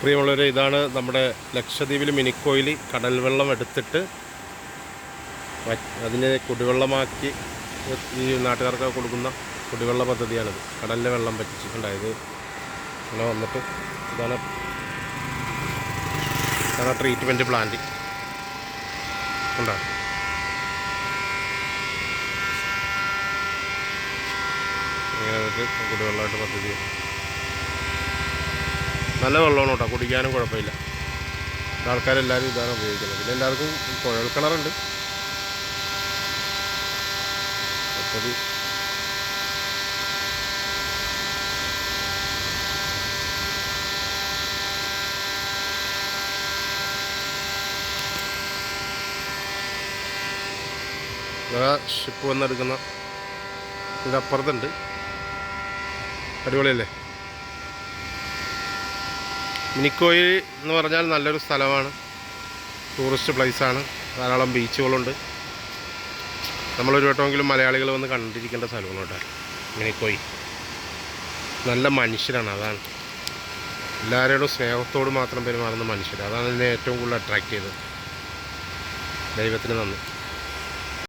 പ്രിയമുള്ളവരെ ഇതാണ് നമ്മുടെ ലക്ഷദ്വീപിൽ മിനിക്കോയിൽ കടൽ വെള്ളം എടുത്തിട്ട് അതിനെ കുടിവെള്ളമാക്കി ഈ നാട്ടുകാർക്ക് കൊടുക്കുന്ന കുടിവെള്ള പദ്ധതിയാണിത്. കടലിലെ വെള്ളം പറ്റിച്ചിട്ടുണ്ടായത്. അങ്ങനെ വന്നിട്ട് ഇതാണ് ഇതാണ് ട്രീറ്റ്മെന്റ് പ്ലാന്റ് ഉണ്ടാകും ഇങ്ങനെ കുടിവെള്ളമായിട്ട് പദ്ധതി. നല്ല വെള്ളമാണ് കേട്ടോ. കുടിക്കാനും കുഴപ്പമില്ല. ആൾക്കാരെല്ലാവരും ഇതാണ് ഉപയോഗിക്കുന്നത്. പിന്നെ എല്ലാവർക്കും കുഴൽ കിണറുണ്ട്. ഷിപ്പ് വന്നെടുക്കുന്ന ഇതിന്റെ അപ്പുറത്തുണ്ട് അടിപൊളിയല്ലേ? മിനിക്കോയിൽ എന്ന് പറഞ്ഞാൽ നല്ലൊരു സ്ഥലമാണ്. ടൂറിസ്റ്റ് പ്ലേസാണ്. ധാരാളം ബീച്ചുകളുണ്ട്. നമ്മളൊരു വട്ടമെങ്കിലും മലയാളികൾ വന്ന് കണ്ടിരിക്കേണ്ട സ്ഥലമാണ് മിനിക്കോയി നല്ല മനുഷ്യരാണ് അതാണ്. എല്ലാവരോടും സ്നേഹത്തോട് മാത്രം പെരുമാറുന്ന മനുഷ്യർ അതാണ് എന്നെ ഏറ്റവും കൂടുതൽ അട്രാക്ട് ചെയ്തത്. ദൈവത്തിന് നന്ദി.